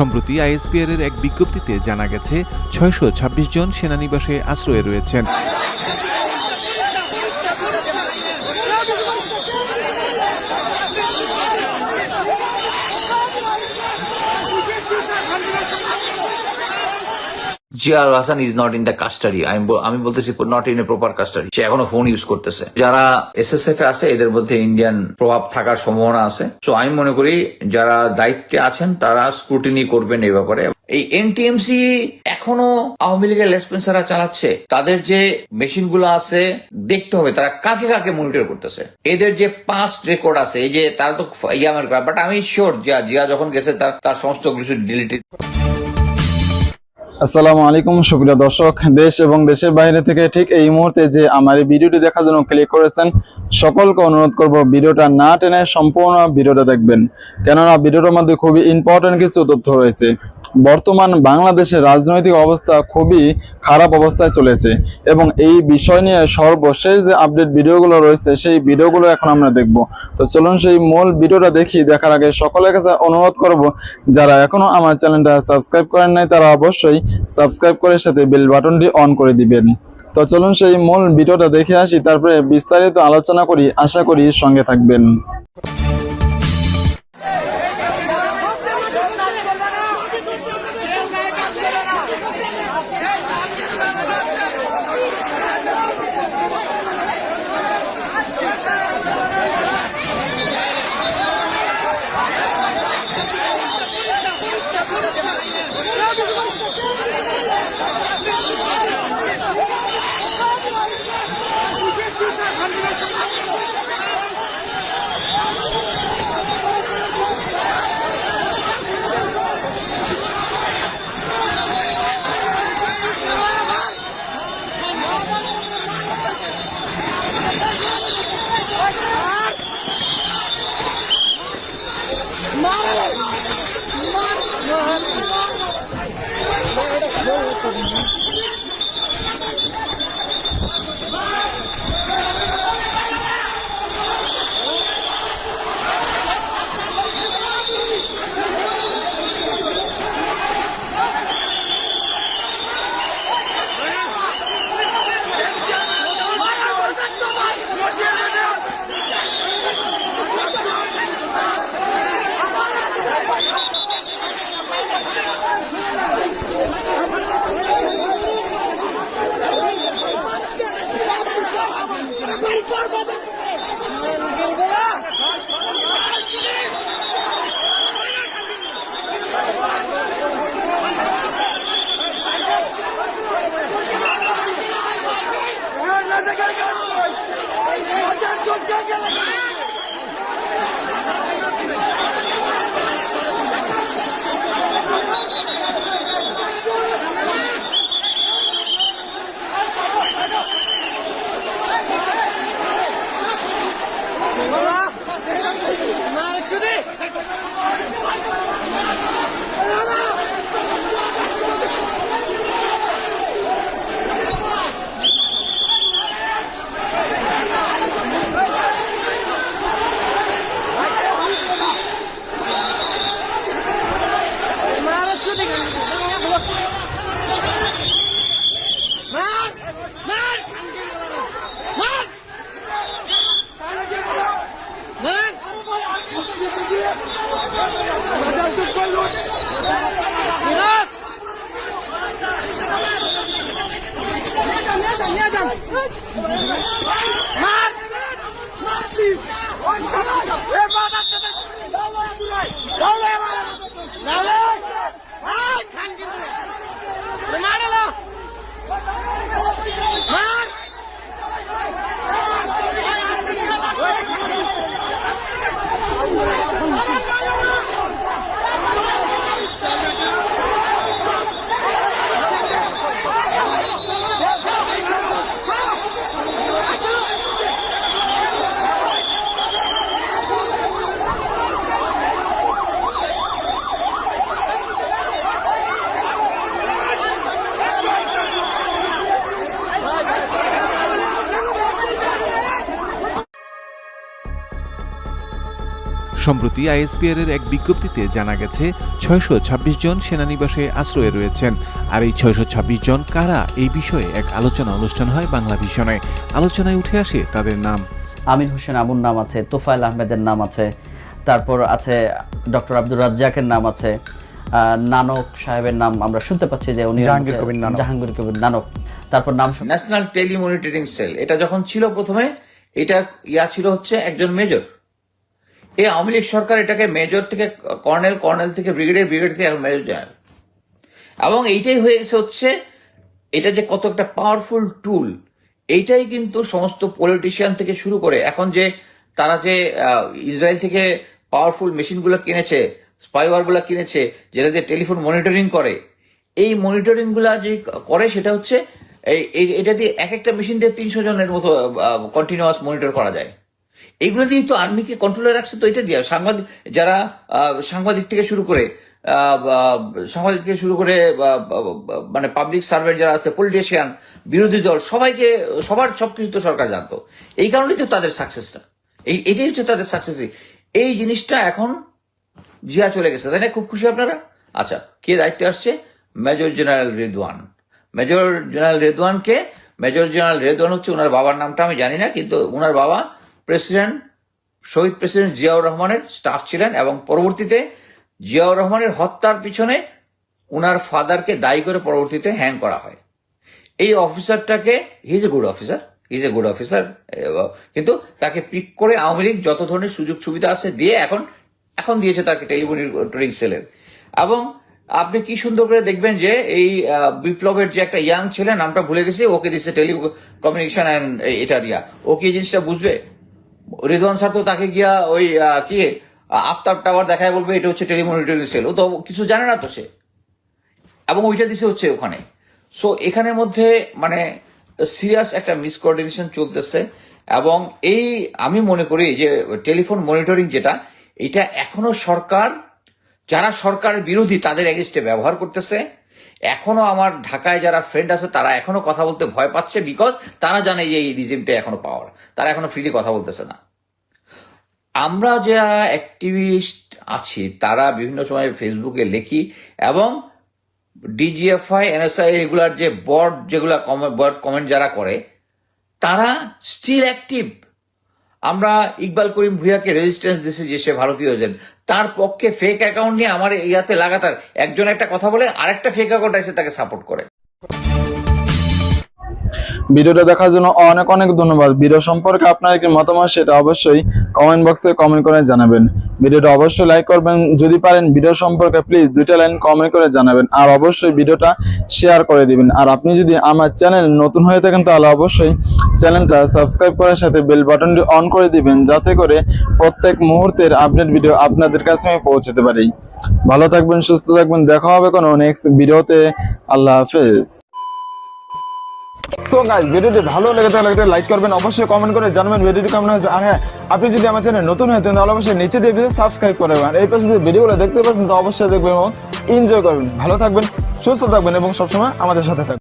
সম্প্রতি আইএসপিআর এর এক বিজ্ঞপ্তিতে জানা গেছে ছয়শো ছাব্বিশ জন সেনানিবাসে আশ্রয়ে রয়েছেন। Ziaur Hasan is not in the custody আমি আমি বলতেছি not in a proper custody সে এখনও ফোন ইউজ করতেছে। যারা এসএসএফ এ আছে, এদের মধ্যে ইন্ডিয়ান প্রভাব থাকার সম্ভাবনা আছে। তো আমি মনে করি যারা দায়িত্বে আছেন, তারা স্ক্রুটিনি করবেন এই ব্যাপারে। এই এনটিএমসি এখনও আওয়ামী লীগের লেসপেন্সাররা চালাচ্ছে। তাদের যে মেশিনগুলো আছে, দেখতে হবে তারা কাকে কাকে মনিটর করতেছে। এদের যে পাস্ট রেকর্ড আছে, এই যে তারা তো ইয়ামের বাট আমি শিওর জিয়া জিয়া যখন গেছে, তার তার সমস্ত কিছু ডিলিট আসসালামু আলাইকুম, সুপ্রিয় দর্শক। দেশ এবং দেশের বাইরে থেকে ঠিক এই মুহূর্তে যে আমার এই ভিডিওটি দেখার জন্য ক্লিক করেছেন, সকলকে অনুরোধ করব ভিডিওটা না টেনে সম্পূর্ণ ভিডিওটা দেখবেন। কেননা ভিডিওটার মধ্যে খুবই ইম্পর্টেন্ট কিছু তথ্য রয়েছে। বর্তমান বাংলাদেশের রাজনৈতিক অবস্থা খুবই খারাপ অবস্থায় চলেছে এবং এই বিষয় নিয়ে সর্বশেষ যে আপডেট ভিডিওগুলো রয়েছে, সেই ভিডিওগুলো এখন আমরা দেখব। তো চলুন সেই মূল ভিডিওটা দেখি, দেখার আগে সকলের কাছে অনুরোধ করব, যারা এখনও আমার চ্যানেলটা সাবস্ক্রাইব করেন নাই, তারা অবশ্যই সাবস্ক্রাইব করে সাথে বেল বাটনটি অন করে দিবেন। তো চলুন সেই মূল ভিডিওটা দেখে আসি, তারপরে বিস্তারিত আলোচনা করি, আশা করি সঙ্গে থাকবেন। Hadi çocuklar gelin. সম্প্রতি আইএসপিআর এর এক বিজ্ঞপ্তিতে জানা গেছে ছয়শো ছাব্বিশ জন সেনানিবাসে আশ্রয়ে রয়েছেন। আর এই ছয়শো ছাব্বিশ জন কারা? এই বিষয়ে এক আলোচনা অনুষ্ঠান হয় বাংলা ভিশনে। আলোচনায় উঠে আসে তাদের নাম। আমির হোসেন আবুর নাম আছে তোফায়েল আহমেদের নাম আছে তারপর আছে ডক্টর আব্দুর রাজ্জাকের নাম আছে আহ, নানক সাহেবের নাম আমরা শুনতে পাচ্ছি যে উনি জাহাঙ্গীর কবির নানক। জাহাঙ্গীর কবির নানক। তারপর নাম শুন- ন্যাশনাল টেলিমনিটরিং সেল এটা যখন ছিল প্রথমে এটা ইয়া ছিল হচ্ছে একজন মেজর। এই আওয়ামী লীগ সরকার এটাকে মেজর থেকে, কর্নেল কর্নেল থেকে, ব্রিগেডিয়ার ব্রিগেড থেকে মেজর জেনারেল। এবং এইটাই হয়ে গেছে হচ্ছে, এটা যে কত একটা পাওয়ারফুল টুল এইটাই কিন্তু সমস্ত পলিটিশিয়ান থেকে শুরু করে, এখন যে তারা যে ইসরায়েল থেকে পাওয়ারফুল মেশিনগুলো কিনেছে স্পাইওয়ারগুলো কিনেছে, যেটা দিয়ে টেলিফোন মনিটরিং করে, এই মনিটরিংগুলা যে করে সেটা হচ্ছে, এই- এটা দিয়ে এক একটা মেশিন দিয়ে তিনশো জনের মতো কন্টিনিউয়াস মনিটর করা যায়। এইগুলো দিয়ে তো আর্মিকে কন্ট্রোলে রাখছে তো এটা দিয়ে। সাংবাদিক যারা সাংবাদিক থেকে শুরু করে সাংবাদিক থেকে শুরু করে মানে পাবলিক সার্ভেন্ট যারা আছে পলিটিশিয়ান বিরোধী দল, সবাইকে, সবার সবকিছু তো সরকার জানতো। এই কারণেই তো তাদের সাকসেসটা এই, এটাই হচ্ছে তাদের সাকসেস এই জিনিসটা এখন জিয়া চলে গেছে, তাই না? খুব খুশি আপনারা? আচ্ছা কে দায়িত্বে আসছে? Major general Redwan. Major general রেদওয়ানকে, major general Redwan হচ্ছে ওনার বাবার নামটা, আমি জানি না, কিন্তু ওনার বাবা প্রেসিডেন্ট, শহীদ প্রেসিডেন্ট জিয়াউর রহমানের স্টাফ ছিলেন এবং পরবর্তীতে জিয়াউর রহমানের হত্যার পিছনে ওনার ফাদারকে দায়ী করে পরবর্তীতে হ্যাং করা হয়। এই অফিসারটাকে his a good officer is a good officer কিন্তু তাকে পিক করে আওয়ামী লীগ যত ধরনের সুযোগ সুবিধা আছে দিয়ে এখন এখন দিয়েছে তাকে টেলিমনিটরিং সেলের। এবং আপনি কি সুন্দর করে দেখবেন যে এই বিপ্লবের যে একটা ইয়াং ছেলে, নামটা ভুলে গেছি, ওকে দিচ্ছে টেলিকমিউনিকেশন অ্যান্ড এটা দিয়া। ও কি জিনিসটা বুঝবে? রেদওয়ান স্যার তো তাকে গিয়া ওই কি আফতাব টাওয়ার দেখায় বলবে, এটা হচ্ছে টেলিমনিটরিং সেল। ও তো কিছু জানে না তো সে। এবং ওইটা দিছে হচ্ছে ওখানে। সো এখানের মধ্যে মানে সিরিয়াস একটা মিসকোঅর্ডিনেশন চলতেছে। এবং এই, আমি মনে করি যে টেলিফোন মনিটরিং যেটা, এটা এখনও সরকার, যারা সরকার বিরোধী, তাদের এগেনস্টে ব্যবহার করতেছে। এখনও আমার ঢাকায় যারা ফ্রেন্ড আছে, তারা এখনও কথা বলতে ভয় পাচ্ছে বিকজ তারা জানে যে এই রিজিমটা এখনও পাওয়ার তারা এখনও ফ্রিলি কথা বলতেছে না। আমরা যারা অ্যাক্টিভিস্ট আছি, তারা বিভিন্ন সময় ফেসবুকে লিখি এবং ডিজিএফআই এনএসআই রেগুলার যে বর্ড যেগুলা বর্ড কমেন্ট যারা করে, তারা স্টিল অ্যাক্টিভ আমরা ইকবাল করিম ভুইয়াকে রেজিস্ট্যান্স দিয়েছি যে সে ভারতীয় তার পক্ষে ফেক অ্যাকাউন্ট নিয়ে আমার ইয়াতে লাগাতার একজন একটা কথা বলে আরেকটা ফেক অ্যাকাউন্ট এসে তাকে সাপোর্ট করে। ভিডিওটা দেখার জন্য অনেক অনেক ধন্যবাদ। ভিডিও সম্পর্কে আপনার কি মতামত সেটা অবশ্যই কমেন্ট বক্সে কমেন্ট করে জানাবেন। ভিডিওটা অবশ্যই লাইক করবেন। যদি পারেন ভিডিও সম্পর্কে প্লিজ দুইটা লাইন কমেন্ট করে জানাবেন। আর অবশ্যই ভিডিওটা শেয়ার করে দিবেন। আর আপনি যদি আমার চ্যানেল নতুন হয়ে থাকেন তাহলে অবশ্যই চ্যানেলটা সাবস্ক্রাইব করার সাথে বেল বাটনটি অন করে দিবেন যাতে করে প্রত্যেক মুহূর্তের আপডেট ভিডিও আপনাদের কাছে আমি পৌঁছাতে পারি। ভালো থাকবেন, সুস্থ থাকবেন, দেখা হবে কোনো নেক্সট ভিডিওতে। আল্লাহ হাফেজ। সো গাইস ভিডিওটি ভালো লেগে থাকলে একটা লাইক করবেন, অবশ্যই কমেন্ট করে জানাবেন ভিডিওটি কেমন হয়েছে। আর হ্যাঁ আপনি যদি আমার চ্যানেল নতুন হয়ে তাহলে অবশ্যই নিচে দিয়ে ভিডিও সাবস্ক্রাইব করে রাখবেন। এই পাশে যে ভিডিওগুলো দেখতে পাচ্ছেন, তো অবশ্যই দেখবেন এবং এনজয় করবেন। ভালো থাকবেন, সুস্থ থাকবেন এবং সবসময় আমাদের সাথে থাকবেন।